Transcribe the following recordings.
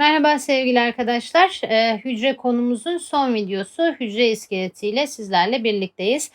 Merhaba sevgili arkadaşlar. Ee, hücre konumuzun son videosu hücre iskeletiyle sizlerle birlikteyiz.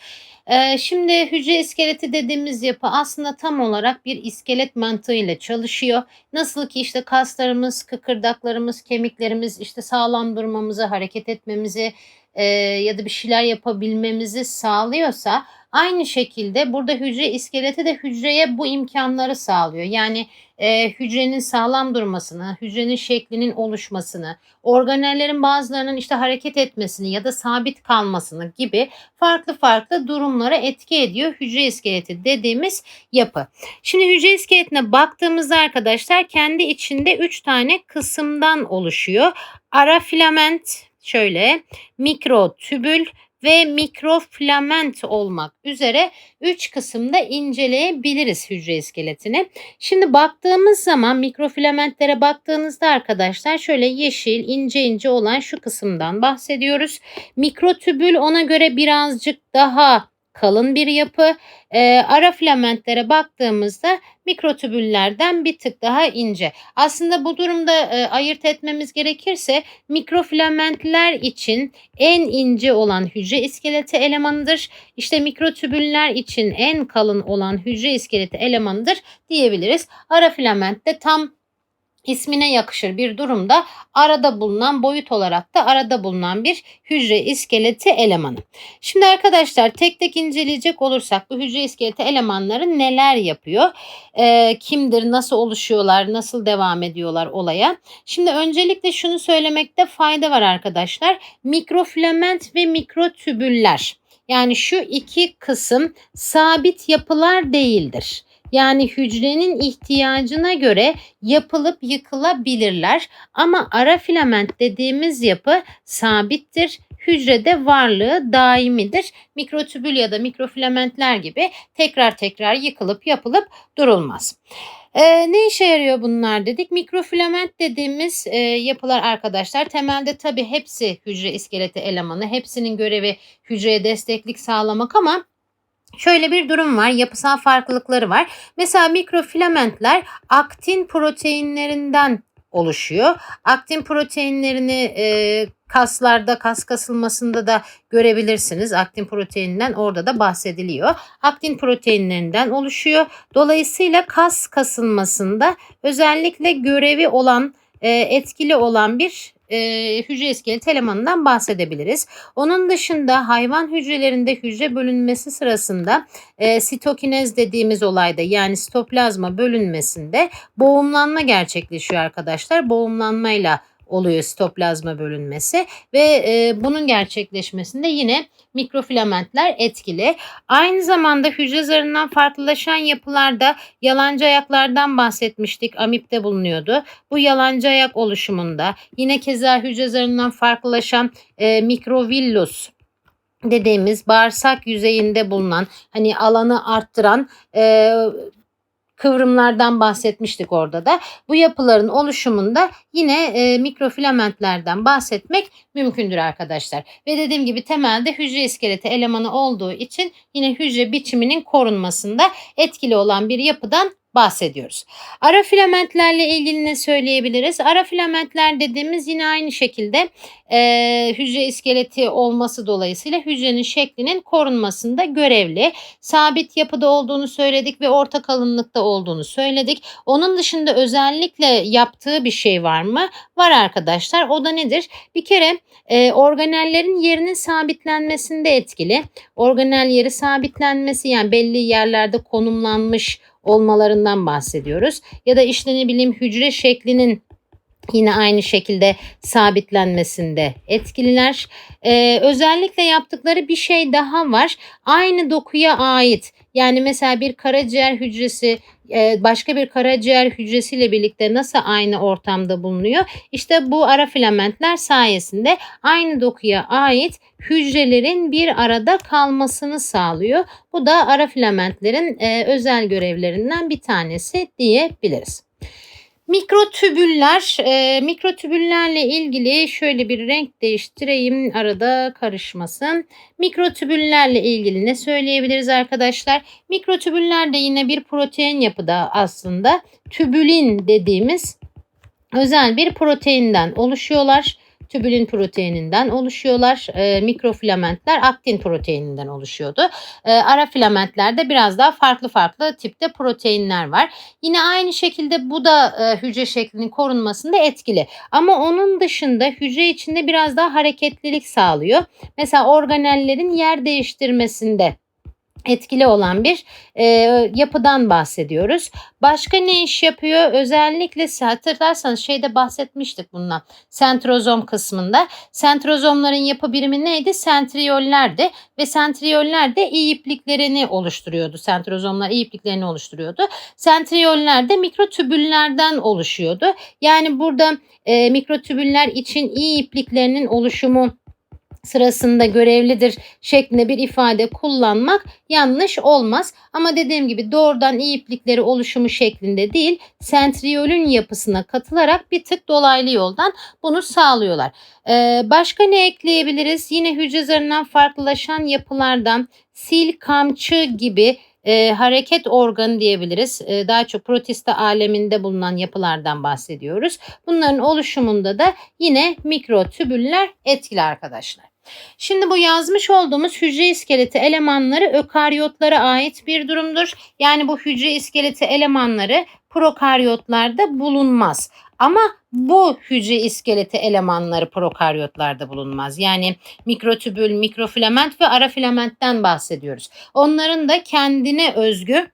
Ee, şimdi hücre iskeleti dediğimiz yapı aslında tam olarak bir iskelet mantığıyla çalışıyor. Nasıl ki işte kaslarımız, kıkırdaklarımız, kemiklerimiz işte sağlam durmamızı, hareket etmemizi e, ya da bir şeyler yapabilmemizi sağlıyorsa aynı şekilde burada hücre iskeleti de hücreye bu imkanları sağlıyor. Yani e, hücrenin sağlam durmasını, hücrenin şeklinin oluşmasını, organellerin bazılarının işte hareket etmesini ya da sabit kalmasını gibi farklı farklı durumlara etki ediyor hücre iskeleti dediğimiz yapı. Şimdi hücre iskeletine baktığımızda arkadaşlar kendi içinde 3 tane kısımdan oluşuyor. Ara filament şöyle, mikrotübül ve mikrofilament olmak üzere 3 kısımda inceleyebiliriz hücre iskeletini. Şimdi baktığımız zaman mikrofilamentlere baktığınızda arkadaşlar şöyle yeşil ince ince olan şu kısımdan bahsediyoruz. Mikrotübül ona göre birazcık daha kalın bir yapı. E, ara filamentlere baktığımızda mikrotübüllerden bir tık daha ince. Aslında bu durumda e, ayırt etmemiz gerekirse mikrofilamentler için en ince olan hücre iskeleti elemanıdır. İşte mikrotübüller için en kalın olan hücre iskeleti elemanıdır diyebiliriz. Ara filament de tam ismine yakışır bir durumda arada bulunan boyut olarak da arada bulunan bir hücre iskeleti elemanı. Şimdi arkadaşlar tek tek inceleyecek olursak bu hücre iskeleti elemanları neler yapıyor? E, kimdir, nasıl oluşuyorlar, nasıl devam ediyorlar olaya? Şimdi öncelikle şunu söylemekte fayda var arkadaşlar. Mikrofilament ve mikrotübüller. Yani şu iki kısım sabit yapılar değildir. Yani hücrenin ihtiyacına göre yapılıp yıkılabilirler. Ama ara filament dediğimiz yapı sabittir. Hücrede varlığı daimidir. Mikrotübül ya da mikrofilamentler gibi tekrar tekrar yıkılıp yapılıp durulmaz. Ee, ne işe yarıyor bunlar dedik. Mikrofilament dediğimiz e, yapılar arkadaşlar temelde tabi hepsi hücre iskeleti elemanı. Hepsinin görevi hücreye desteklik sağlamak ama Şöyle bir durum var. Yapısal farklılıkları var. Mesela mikrofilamentler aktin proteinlerinden oluşuyor. Aktin proteinlerini e, kaslarda kas kasılmasında da görebilirsiniz. Aktin proteininden orada da bahsediliyor. Aktin proteinlerinden oluşuyor. Dolayısıyla kas kasılmasında özellikle görevi olan e, etkili olan bir e, hücre iskeleti elemanından bahsedebiliriz. Onun dışında hayvan hücrelerinde hücre bölünmesi sırasında e, sitokinez dediğimiz olayda yani sitoplazma bölünmesinde boğumlanma gerçekleşiyor arkadaşlar. Boğumlanmayla oluyor sitoplazma bölünmesi ve e, bunun gerçekleşmesinde yine mikrofilamentler etkili. Aynı zamanda hücre zarından farklılaşan yapılarda yalancı ayaklardan bahsetmiştik. Amipte bulunuyordu. Bu yalancı ayak oluşumunda yine keza hücre zarından farklılaşan e, mikrovillus dediğimiz bağırsak yüzeyinde bulunan hani alanı arttıran e, kıvrımlardan bahsetmiştik orada da. Bu yapıların oluşumunda yine e, mikrofilamentlerden bahsetmek mümkündür arkadaşlar. Ve dediğim gibi temelde hücre iskeleti elemanı olduğu için yine hücre biçiminin korunmasında etkili olan bir yapıdan bahsediyoruz. Ara filamentlerle ilgili ne söyleyebiliriz? Ara filamentler dediğimiz yine aynı şekilde e, hücre iskeleti olması dolayısıyla hücrenin şeklinin korunmasında görevli. Sabit yapıda olduğunu söyledik ve orta kalınlıkta olduğunu söyledik. Onun dışında özellikle yaptığı bir şey var mı? Var arkadaşlar. O da nedir? Bir kere e, organellerin yerinin sabitlenmesinde etkili. Organel yeri sabitlenmesi yani belli yerlerde konumlanmış olmalarından bahsediyoruz. Ya da işte ne hücre şeklinin yine aynı şekilde sabitlenmesinde etkililer. Ee, özellikle yaptıkları bir şey daha var. Aynı dokuya ait yani mesela bir karaciğer hücresi e, başka bir karaciğer hücresiyle birlikte nasıl aynı ortamda bulunuyor? İşte bu ara filamentler sayesinde aynı dokuya ait hücrelerin bir arada kalmasını sağlıyor. Bu da ara filamentlerin e, özel görevlerinden bir tanesi diyebiliriz. Mikrotübüller, e, mikrotübüllerle ilgili şöyle bir renk değiştireyim arada karışmasın. Mikrotübüllerle ilgili ne söyleyebiliriz arkadaşlar? Mikrotübüller de yine bir protein yapıda aslında. Tübülin dediğimiz özel bir proteinden oluşuyorlar. Tübülin proteininden oluşuyorlar. E, mikrofilamentler aktin proteininden oluşuyordu. E, ara filamentlerde biraz daha farklı farklı tipte proteinler var. Yine aynı şekilde bu da e, hücre şeklinin korunmasında etkili. Ama onun dışında hücre içinde biraz daha hareketlilik sağlıyor. Mesela organellerin yer değiştirmesinde etkili olan bir e, yapıdan bahsediyoruz. Başka ne iş yapıyor? Özellikle hatırlarsanız şeyde bahsetmiştik bundan. Sentrozom kısmında. Sentrozomların yapı birimi neydi? Sentriyollerdi ve sentriyoller de iyi ipliklerini oluşturuyordu. Sentrozomlar iyi ipliklerini oluşturuyordu. Sentriyoller de mikrotübüllerden oluşuyordu. Yani burada e, mikrotübüller için iyi ipliklerinin oluşumu sırasında görevlidir şeklinde bir ifade kullanmak yanlış olmaz. Ama dediğim gibi doğrudan iyi iplikleri oluşumu şeklinde değil, sentriyolün yapısına katılarak bir tık dolaylı yoldan bunu sağlıyorlar. Ee, başka ne ekleyebiliriz? Yine hücre zarından farklılaşan yapılardan sil, kamçı gibi e, hareket organı diyebiliriz. E, daha çok protista aleminde bulunan yapılardan bahsediyoruz. Bunların oluşumunda da yine mikrotübüller etkili arkadaşlar. Şimdi bu yazmış olduğumuz hücre iskeleti elemanları ökaryotlara ait bir durumdur. Yani bu hücre iskeleti elemanları prokaryotlarda bulunmaz. Ama bu hücre iskeleti elemanları prokaryotlarda bulunmaz. Yani mikrotübül, mikrofilament ve ara filamentten bahsediyoruz. Onların da kendine özgü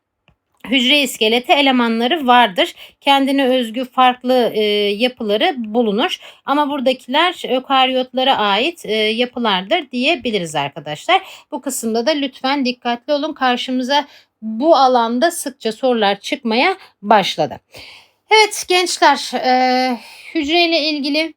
hücre iskeleti elemanları vardır. Kendine özgü farklı e, yapıları bulunur. Ama buradakiler ökaryotlara ait e, yapılardır diyebiliriz arkadaşlar. Bu kısımda da lütfen dikkatli olun. Karşımıza bu alanda sıkça sorular çıkmaya başladı. Evet gençler e, hücreyle ilgili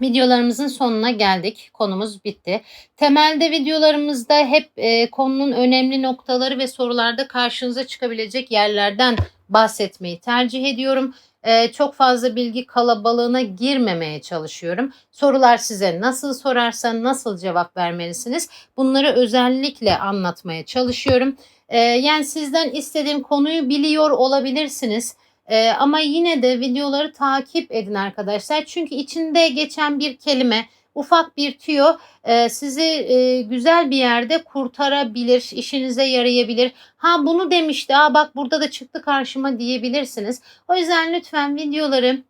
videolarımızın sonuna geldik. Konumuz bitti. Temelde videolarımızda hep e, konunun önemli noktaları ve sorularda karşınıza çıkabilecek yerlerden bahsetmeyi tercih ediyorum. E, çok fazla bilgi kalabalığına girmemeye çalışıyorum. Sorular size nasıl sorarsa nasıl cevap vermelisiniz? Bunları özellikle anlatmaya çalışıyorum. E, yani sizden istediğim konuyu biliyor olabilirsiniz. Ee, ama yine de videoları takip edin arkadaşlar. Çünkü içinde geçen bir kelime, ufak bir tüyo e, sizi e, güzel bir yerde kurtarabilir, işinize yarayabilir. Ha bunu demişti, ha bak burada da çıktı karşıma diyebilirsiniz. O yüzden lütfen videoları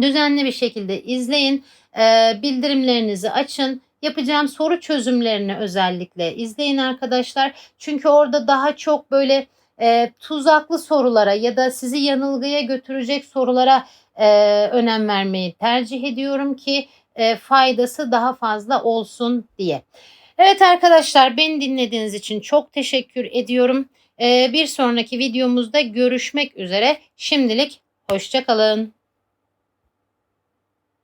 düzenli bir şekilde izleyin. E, bildirimlerinizi açın. Yapacağım soru çözümlerini özellikle izleyin arkadaşlar. Çünkü orada daha çok böyle e, tuzaklı sorulara ya da sizi yanılgıya götürecek sorulara e, önem vermeyi tercih ediyorum ki e, faydası daha fazla olsun diye. Evet arkadaşlar beni dinlediğiniz için çok teşekkür ediyorum. E, bir sonraki videomuzda görüşmek üzere. Şimdilik hoşçakalın.